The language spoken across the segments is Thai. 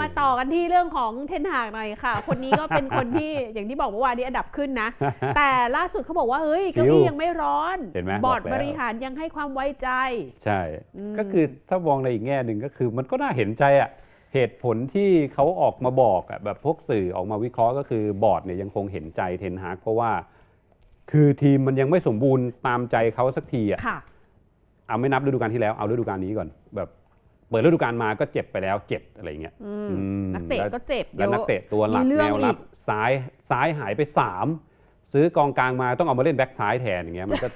มาต่อกันที่เรื่องของเทนหากหน่อยค่ะ คนนี้ก็เป็นคนที่อย่างที่บอกเมื่อวานนี้อันดับขึ้นนะ แต่ล่าสุดเขาบอกว่าเฮ้ยเก้าอี้ยังไม่ร้อนเห็นไหมบอร์ดบอกแล้วบริหารยังให้ความไว้ใจ ใช่อืมก็คือถ้ามองในอีกแง่หนึ่งก็คือมันก็น่าเห็นใจอะเหตุผลที่เขาออกมาบอกอะแบบพวกสื่อออกมาวิเคราะห์ก็คือบอร์ดเนี่ยยังคงเห็นใจเทนฮากเพราะว่า คือทีมมันยังไม่สมบูรณ์ตามใจเขาสักทีอะค่ะเอาไม่นับฤดูกาลที่แล้วเอาฤดูกาลนี้ก่อนแบบ เปิดฤดูกาลมาก็เจ็บไปแล้วเจ็ดอะไรเงี้ยอืมอืมนักเตะแล้วก็เจ็บเยแล้วนักอะเตะตัวหลักมีเรื่องแนวรับอีกซ้ายซ้ายหายไปสามซื้อกองกลางมาต้องเอามาเล่นแบ็คซ้ายแทนอย่างเงี้ยมันก็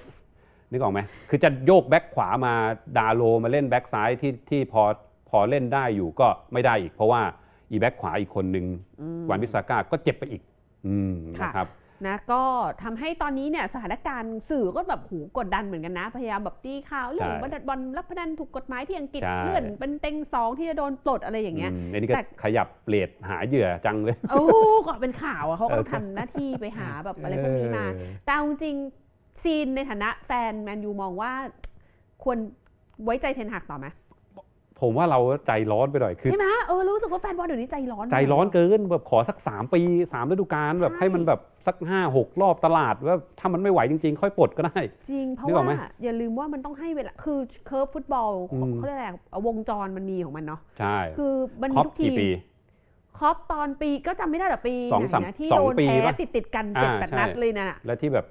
นึกออกไหมคือจะโยกแบ็คขวามาดาโลมาเล่นแบ็คซ้ายที่ที่พอพอเล่นได้อยู่ก็ไม่ได้อีก เพราะว่าอีแบ็คขวาอีกคนหนึ่งอืมวันวิสาก้าก็เจ็บไปอีกอืมค่ะนะครับ นะก็ทำให้ตอนนี้เนี่ยสถานการณ์สื่อก็แบบหูกดดันเหมือนกันนะ พยายามแบบตีข่าวเรื่องใช่บอลบอลรับพนันถูกกฎหมายที่อังกฤษใช่เลื่อนเป็นเต็งสองที่จะโดนปลดอะไรอย่างเงี้ยอืมอันนี้ก็แต่ขยับเปลี่ยนหาเหยื่อจังเลยโอ้ก็เป็นข่าวอะเขาก็ต้องทำหน้าที่ไปหาแบบอะไรพวกนี้มาเออแต่เอาจริงๆซีนในฐานะแฟนแมนยูมองว่าควรไว้ใจเทนหักต่อไหม ผมว่าเราใจร้อนไปหน่อยคือใช่ไหมเออรู้สึกว่าแฟนบอลเดี๋ยวนี้ใจร้อน ใจร้อนเกินแบบขอสัก 3 ปี 3ฤดูกาลแบบใช่ให้มันแบบสัก 5 6 รอบตลาดว่าถ้ามันไม่ไหวจริง ๆ ค่อยปลดก็ได้ จริง เพราะนึกออกไหมว่าอย่าลืมว่ามันต้องให้เวลาคือเคิร์ฟฟุตบอลอืมเขาเรียกอะไรอะวงจรมันมีของมันเนาะใช่คือมันครมีบทุกทีกี่มปีครอปตอนปีก็จำไม่ได้หรอปีสองไหนสามนะที่สองโดนปีแพ้ปะติดติดๆกันเจ็ดอ่าแปดใช่นัดเลยน่ะและที่แบบ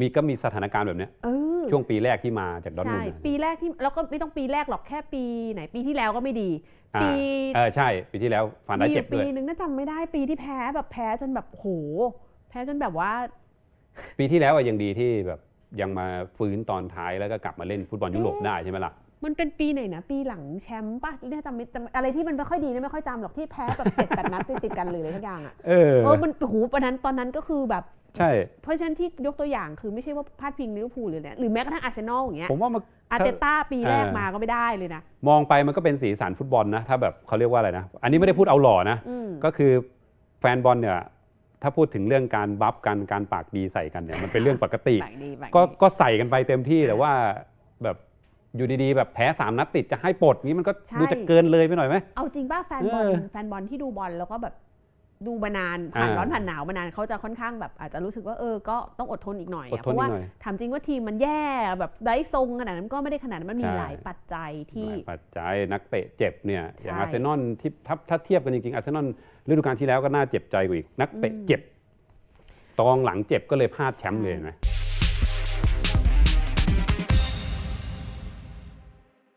มีก็มีสถานการณ์แบบเนี้ยเออ ช่วงปีแรกที่มาจากดอร์ทมุใช่นด์อะปีแรกที่แล้วก็ไม่ต้องปีแรกหรอกแค่ปีไหนปีที่แล้วก็ไม่ดีอ่าปีเออใช่ปีที่แล้วฟานได้มีเจ็บปีด้วยหนึ่งน่าจำไม่ได้ปีที่แพ้แบบแพ้จนแบบโห แพ้จนแบบว่า ปีที่แล้วอะยังดีที่แบบยังมาฟื้นตอนท้ายแล้วก็กลับมาเล่นฟุตบอลยุโรปได้ใช่ไหมล่ะมันเป็นปีไหนนะ ปีหลังแชมป์ป่ะเนี่ยจำไม่จำอะไรที่มันไม่ค่อยดีนะไม่ค่อยจำหรอกที่แพ้แบบเจ็ดแปดนัดติดติดๆกันเลยอะไรทุกอย่างอะเออเออมันโหปนั้นตอนนั้นก็คือแบบ ใช่ เพราะฉะนั้นที่ยกตัวอย่างคือไม่ใช่ว่าพาดพิงลิเวอร์พูลเลยเนี่ยหรือแม้กระทั่งอาร์เซนอลอย่างเงี้ยผมว่ามันอาร์เตต้าปีแรกเออมาก็ไม่ได้เลยนะ มองไปมันก็เป็นสีสันฟุตบอลนะ ถ้าแบบเขาเรียกว่าอะไรนะ อันนี้ไม่ได้พูดเอาหล่อนะอืมก็คือแฟนบอลเนี่ยถ้าพูดถึงเรื่องการบัฟกันการปากดีใส่กันเนี่ยมันเป็นเรื่องปกติแปลกดีแปลกก็ดีก็ใส่กันไปเต็มที่แต่ว่าแบบอยู่ดีๆแบบแพ้สามนัดติดจะให้ปลดนี้มันก็ใช่ดูจะเกินเลยไปหน่อยไหมเอาจริงป่ะแฟนบอลเออแฟนบอลที่ดูบอลแล้วก็แบบ ดูมานานผ่านอ่าร้อนผ่านหนาวมานานเขาจะค่อนข้างแบบอาจจะรู้สึกว่าเออก็ต้องอดทนอีกหน่อยอดอะทเพนราะนิว่าดหน่อยถามจริงว่าทีมมันแย่แบบไร้ทรงขนาดนั้นก็ไม่ได้ขนาดนั้นมันมีใช่หลายปัจจัยที่หลายปัจจัยนักเตะเจ็บเนี่ยอย่างใช่อาร์เซนอลที่ถ้าถ้าเทียบกันจริงๆอาร์เซนอลฤดูกาลที่แล้วก็น่าเจ็บใจกว่าอีกนักเตะอืมเจ็บตองหลังเจ็บก็เลยพลาดแชมป์เลยเห็นไหม